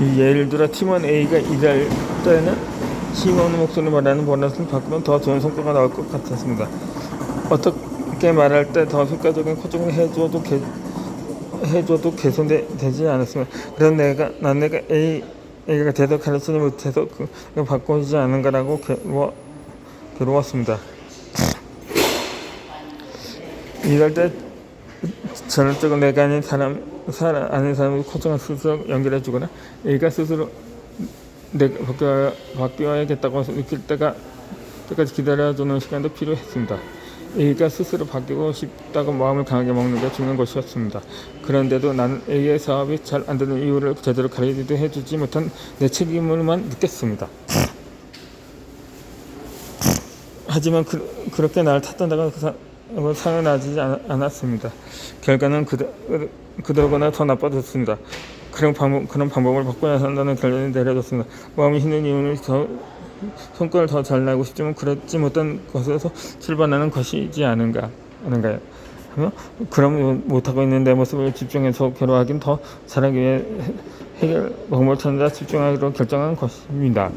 이 예를 들어 팀원 A가 일할 때는 팀원의 목소리 말하는 버릇을 바꾸면 더 좋은 성과가 나올 것 같았습니다. 어떻게 말할 때 더 효과적인 코칭을 해줘도 개, 해줘도 개선되지 않았습니다. 그런 내가 난 내가 A A가 제대로 가르치지 못해서 그 바꾸지 않은가라고 괴로워, 괴로웠습니다. 이럴 때 전적으로 내가 아닌 사람, 사람 아닌 사람을 코칭을 스스로 연결해 주거나 A가 스스로 내가 바뀌어, 바뀌어야겠다고 느낄 때가 때까지 기다려주는 시간도 필요했습니다. A가 스스로 바뀌고 싶다고 마음을 강하게 먹는 게 중요한 것이었습니다. 그런데도 나는 A의 사업이 잘 안 되는 이유를 제대로 가르쳐 주지 못한 내 책임을만 느꼈습니다. 하지만 그, 그렇게 나를 탓한다고 그 사- 어, 상을 나지지 않, 않았습니다. 결과는 그대, 그대로거나 더 나빠졌습니다. 그런 방법, 그런 방법을 바꿔야 한다는 결론이 내려졌습니다. 마음이 힘든 이유는 더 성과를 더 잘 내고 싶지만 그렇지 못한 것에서 출발하는 것이지 않은가 하는가요? 하며 그럼 못하고 있는 내 모습을 집중해서 괴로워하긴 더 잘하기 위해 해결 방법을 찾는다 집중하기로 결정한 것입니다.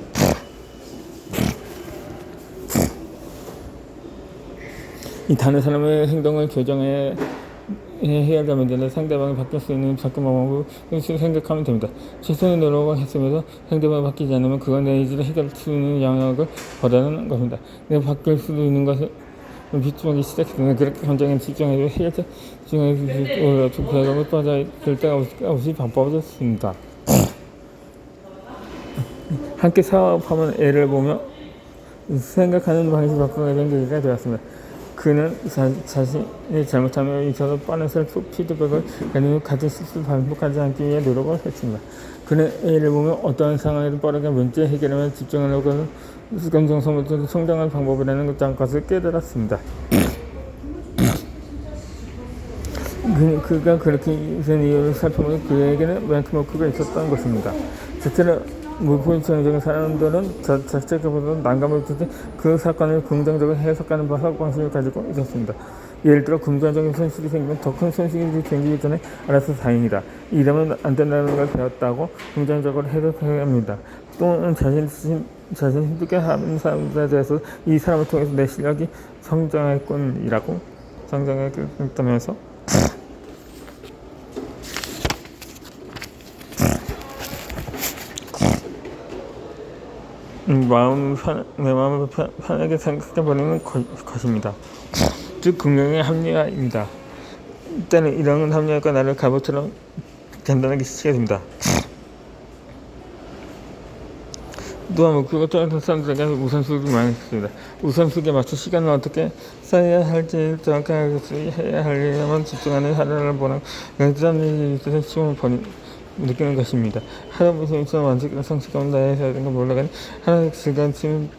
이 다른 사람의 행동을 교정해 해야 될 문제는 상대방이 바뀔 수 있는 접근 방법을 생각하면 됩니다. 최선의 노력을 했으면서 상대방이 바뀌지 않으면 그건 내 의지를 해결할 수 있는 영역을 버리는 것입니다. 내가 바뀔 수도 있는 것을 비추하기 시작했으면 그렇게 감정에 집중해서 해결책 집중해서 결과물 빠져 없이- 없이 바빠졌습니다. 함께 사업하면 애를 보며 생각하는 방식이 바꾸게 된 계기가 되었습니다. 그는 자, 자신이 잘못하며 있어서 빠른 셀프 피드백을 내는 같은 실수를 반복하지 않기 위해 노력을 했습니다. 그는 A를 보면 어떠한 상황에도 빠르게 문제 해결에 집중하려고 감정 소모도 성장하는 방법이라는 것을 깨달았습니다. 그, 그가 그렇게 된 이유를 살펴보니 그에게는 워크가 있었던 것입니다. 실제로 무포지성적인 사람들은 자, 자체적으로 난감을 느끼그 사건을 긍정적으로 해석하는 방식을 가지고 있었습니다. 예를 들어 금전적인 손실이 생기면 더 큰 손실이 생기기 전에 알아서 다행이다. 이러면 안 된다는 걸 배웠다고 긍정적으로 해석해야 합니다. 또는 자신, 자신, 자신 힘들게 하는 사람들에 대해서 이 사람을 통해서 내 실력이 성장했군이라고 성장했다면서 마음 편, 내 마음을 편, 편하게 생각해 버리는 것입니다. 즉 긍정의 합리화입니다. 때는 이런 합리화가 나를 갑옷처럼 간단하게 스치게 됩니다. 또한 목표가 또한 사람들에게 우선순위를 많이 했습니다. 우선순위에 맞춰 시간을 어떻게 써야 할지 정확하게 해야 하려면 집중하는 하루를 보는 그런 사람들이 있어서 시험을 버리, 느끼는 것입니다. 하루부터 일상 완전한 성취감을 하는 건 몰라가니 하나의 침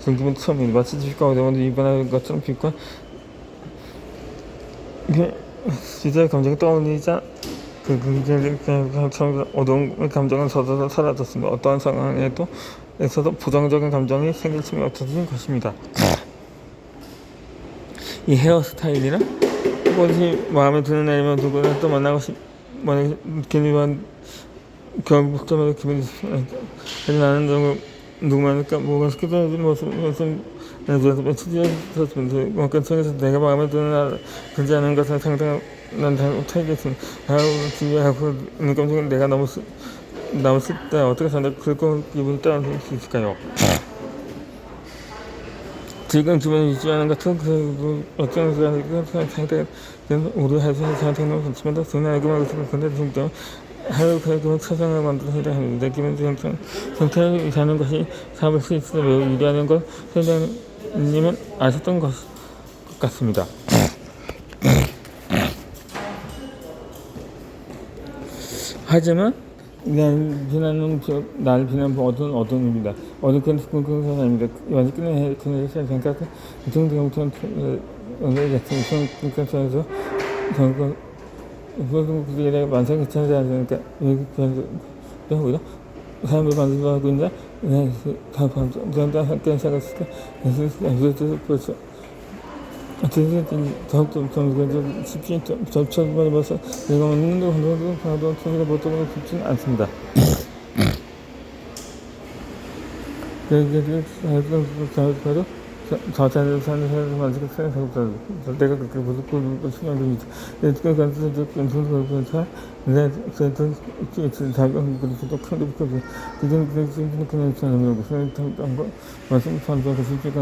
즐기면 처음입니다. 마치 빛과 어두움을 이번하는 것처럼 빛과 이게 시대의 감정이 떠올리자 그 긍정적 어두운 감정은 서서히 사라졌습니다. 어떠한 상황에도 에서도 부정적인 감정이 생길 틈이 없어진 것입니다. 이 헤어스타일이나 무엇이 마음에 드는 애면 누구나 또 만나고 싶 만약 괜히만 결국부터 기분이 하지 나는 누구 누구만일까 뭐가 스케줄을 모습 모습 그래서 며칠이었습니다. 뭔가 통해서 내가 마음에 드는 않은 것을 난 못하겠습니다. 아우 준비하고 있는 감정은 내가 너무 쓰, 너무 쓸때 어떻게 상대 그거 기분 다운될 수 있을까요? 지금 주변에 유지하는 같은 그 어떤 그 상태 오류해서 상태는 그렇지만 더 돈을 알고만 있으면 근데 진짜 하루 그래도 세상을 만들어 해야 하는데 기본 정상 상태를 사는 것이 사업을 수 있어 매우 유리하는 걸 회장님은 아셨던 것 같습니다. 하지만 난 비난은 저, 날 비난 어떤. 어떤 큰 그런 사람입니다. 완전 끝내 끝내 생각 정도부터 오늘 같은 그래서 저거 그것은 그게 완성 괜찮지 않으니까 여기 그냥 하고요. 사람을 만들고 있는데 다 반전 함께 생각했을 때 그래서 벌써 어쨌든 다음 좀 그래도 쉽게 접촉만 해봐서 내가 먹는 데 건강도 봐도 소리가 보통은 쉽지는 않습니다. 저자를 사는 사람을 만지고 생각하고 가 내가 그렇게 부족한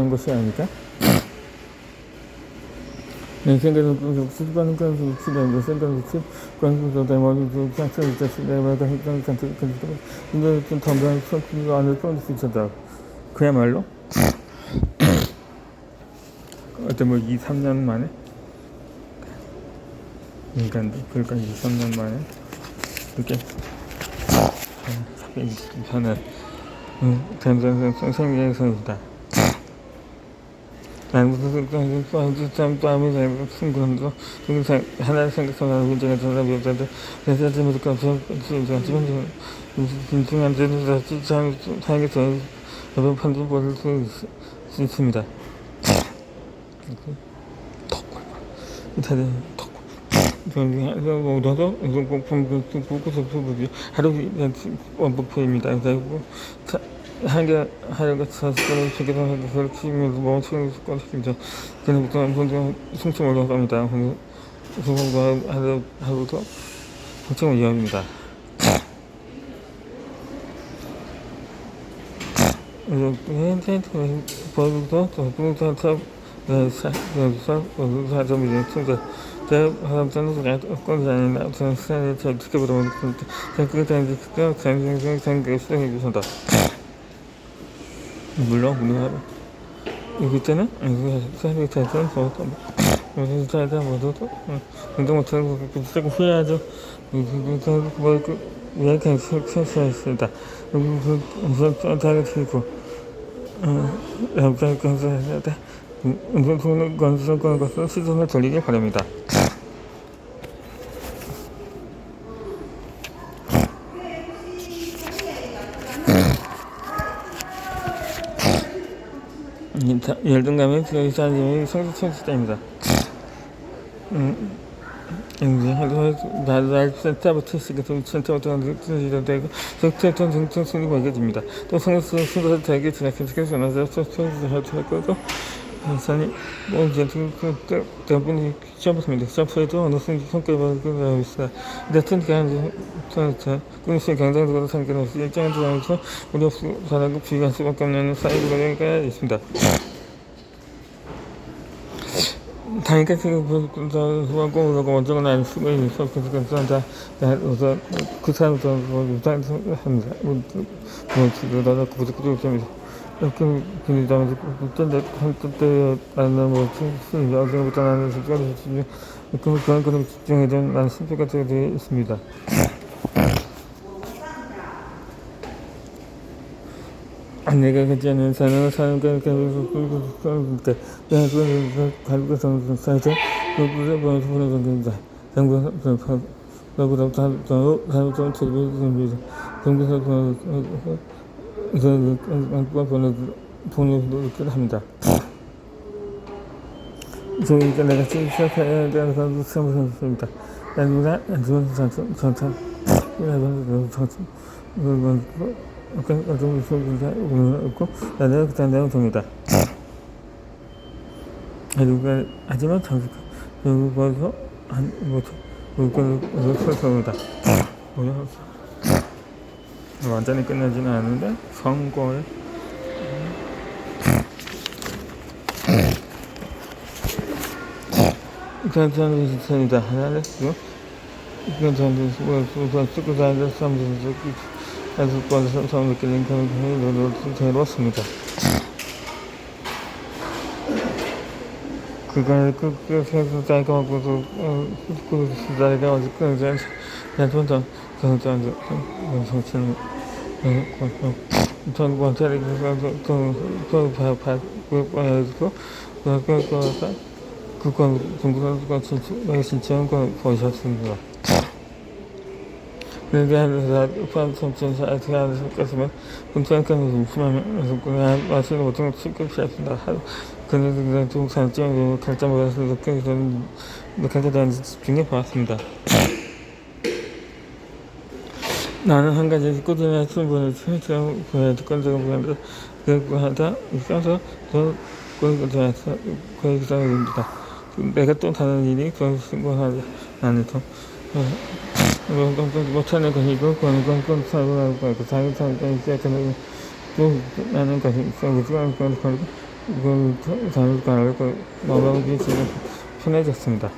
것이 아닐까? 내 생각은 그 수집하는 건 수집하는 거 생각은 수집 관계도 대머리 그 장점 있듯이 내가 했던 장점 그래도 근데 좀 담당 선수가 안을 던질 수 있었다. 그야말로? 어때 뭐 2, 3년 만에? 인간도 그러니까 2, 3년 만에? 그렇게 사람이 변한 전전 생생에서이다. 나는 무슨 참 땀이 잘 승부한도 그래서 하나를 생각하면 문제가 전화 비었는데 그래서 좀 없어 지금 진중한 참 사용해서 여러 판도 볼수 있습니다. 톡 이탈리아 톡 뭐, 너도 보고서 부분이 하루 원복표입니다. 그리고 한개 하루가 사실 저기서 그걸 치면서 뭐 치는 것입니다. 그때부터 먼저 승층을 올라갑니다. 그거가 하루 하루도 승층을 이어합니다. 현재 보여도 또 부동산 사업 사점이 충전 대화점에서 어떤 자리나 저는 시간을 잘 지켜보다 보니까 그때 이제 그때 장생생 장교 수행해 주신다. 물론 우리가 그때는 사람이 잘좀 좋았던 그래서 잘다 모두도 운동 못하고 조금 후회하죠. 이렇게 그 우선 다를 치고 영장 건설해야 돼. 운동 건설권 것을 시선을 돌리길 바랍니다. 열등감의 비사님의 성적 청취자입니다. 음, 이제 하루 나날 센터부터 시작해서 센터부터 느껴지게 되고 센터 등등 순위가 이겨집니다. 또 성수 순서를 되게 지나치게 나서 청취자 할 거고 산이 뭐 이제 그 대부분이 시험했습니다. 시험에도 어느 순위 성과를 보고 있습니다. 같은 게 자, 공시 경쟁적으로 상관없이 일정한 조항에서 우리 사람과 비교할 수밖에 없는 사이버가 있습니다. 다니까 지금 후반 공으로 먼저는 안 쓰고 있어 그래서 다 우선 그 사람도 우선 합니다. 뭐 지도다가 구독도 좀이 렇게 그다음에 그때 그때 나는 뭐 무슨 여기부터 나는 수준이 집중 그런 그런 집중에 대한 나는 심표가 되어 있습니다. 내가 괜찮은 사는 사는 그 그때 내가 그 가지고 선 사이트 그거를 보내서 보내는 겁니다. 정부 그보다 다더 다더 television 정부에서 그 안과 보내 보내도 합니다. 저희가 내가 것도 생각했습니다. 그리고 하지만 그리고 벌써 한 뭐죠? 그걸 설명이다. 뭐야? 완전히 끝나지는 않는데 선거에 괜찮은 시스템이다. 하나를 쓰고 괜찮은 수고 쓰고 다니는 사람들도 다섯 번째 처음 느끼는 경험을 들었습니다. 그걸 그래서 자기가 하고도 그 자리가 어디 그냥 혼자 그냥 정치는 전 번째 를 그래서 그그 받고 그거 그건 진짜 신청한 거 보셨습니다. 판성천 사이트에 안에서 껐으면 분장감이 심하면 그냥 마시는 보통 실급시합니다. 그래서 그냥 좀 장점이 강점을 해서 느끼게 되는 느끼게 되는 집중해 보았습니다. 나는 한 가지 꾸준히 승부를 최초로 보여야 건 적은 보는데 그리고 하다 있어서 더 거기서 거기서 입니다. 내가 또 다른 일이 그걸 신고하지 않아서 못하는 것이고 그건 건 사고하고 그 자기 상관 시작하는 또 나는 것이 있어 우주가 그걸 걸고 이걸 잘못 가고 마음이 지금 편해졌습니다.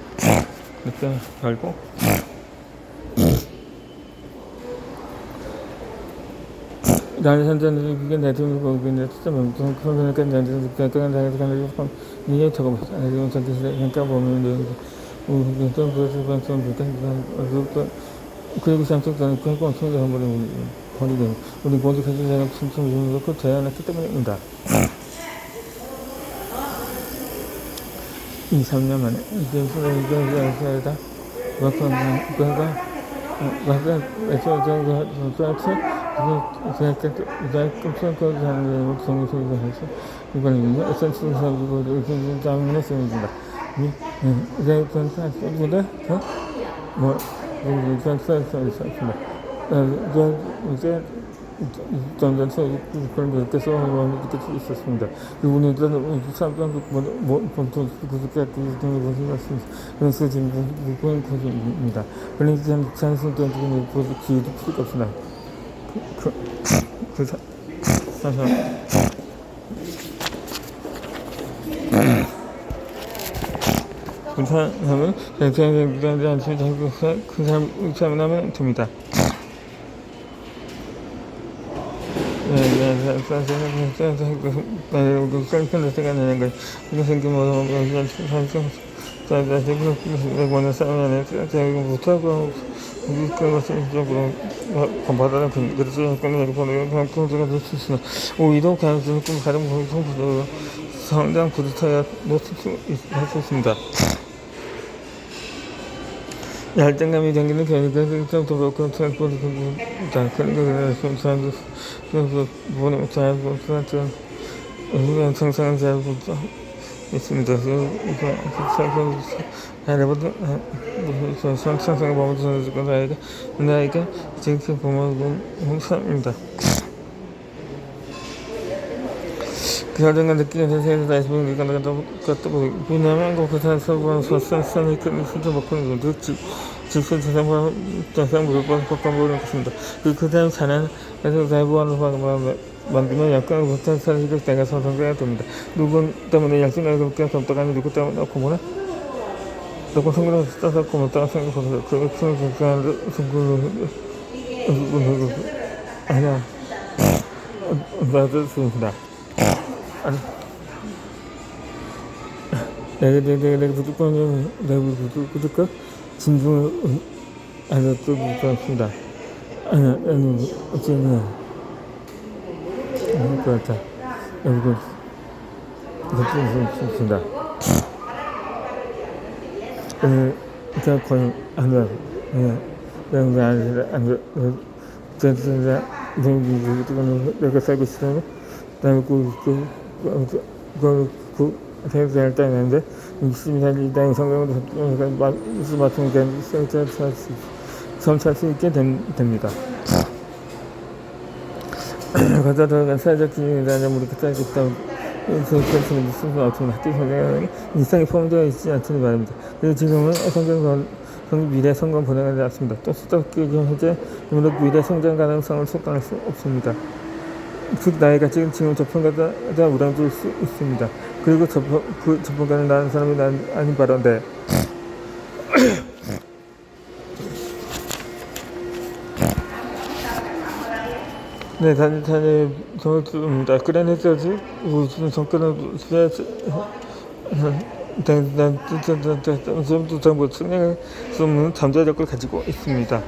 그때 결국 나는 현재는 그게 내돈 보고 있는 시점은 그러니까 나는 그냥 나는 그냥 좀 이게 저거 봐. 아니 전체 그러니까 보면 이제 우리 좀 그래서 좀 그러니까 그리고 samsung 그거 엄청 잘 한번 버리고 우리 모두 가진 사람 samsung 이런 거 제안했기 때문입니다. 2, 3년 만에 이제 이제 이제 와서 그가 맞아 애초 저거 저거 그좀 그거 하는 거 정리 소리가 해서 이거는 에센스 사고 이렇게 장면에 쓰입니다. 이제 그건 사실보다 더뭐 이제 사실입니다. 이제 이제 전전서 그런 이렇게 써서 이렇게 있었습니다. 이분이 사람들 뭐 보통 그렇게 그런 것이 맞습니다. 그래서 지금 그런 것입니다. 그러니까 참 찬스도 지금 보고 기회도 필요가 없습니다. 그, 그, 사, 사실 그 사람은 대체적으로 대한 그 사람 의사만 하면 됩니다. 셀프를 생각하는 것 이것은 뭐 원하는 싸움에 제가 못하고 것을 받아는 그래서 끊는 보는 방송들가 될수 있으나 오히려 가능성을 가장 공통부도 상당 부딪혀야 놓칠 수 있습니다. 열정감이 생기는 견인된 좀더 그렇고 transport 다 그런 그래서 보는 잘 보는 우리가 정상은 잘 보죠 있습니다. 여러분들 상상을 보면서 선수가 나에게 나에게 지금 보면 홍사입니다. 그 여정을 느끼는 세상에서 다시 보는 게 똑같다 왜냐면 그 사람에서 보는 소산산이 큰 순서 먹고는 거 즉, 즉슨 세상과 세상 무조건 바꿔보는 것입니다. 그, 그 사람 자난에서 대부하는 방법을 만들면 약간 사실을 내가 선정해야 됩니다. 누구 때문에 약속을 그렇게 접촉하는 누구 때문에 뭐라? 누구 성공을 써서 고맙다고 생각하면서 그 성공을 성공을 아니야. 맞았습니다. 아니. 내가 내가 내가 무조건 내가 무조건 진중을 안 했던 것 같습니다. 아니 아니 어쩌면 아닐 것 같아. 있습니다. 에, 제가 거의 안 해요. 예, 내가 안 해. 제가 내가 살고 있으면 그다음에 그, 그, 그, 그, 그, 생각할 때 있는데, 60년 이당 성경으로 무슨 맞춤 된 점찰 수 있게 된, 됩니다. 가자 들어간 사회적 우리 그때 그때 그래서 무슨 어떤 학교 성경에 일상이 포함되어 있지 않다는 말입니다. 그리고 지금은 성경 미래 성공 보내지 않습니다. 또 수도권 현재 미래 성장 가능성을 속단할 수 없습니다. 즉 나이가 지금 지금 접근가다 우량줄 수 있습니다. 그리고 접근 그 접근가는 나는 사람이 난 아닌 바란데. 네, 단지 단지 저입니다 그래내서지 무슨 성과는 수야 단단 단단 단단 좀더 정보 측량을 수 없는 잠재력을 가지고 있습니다.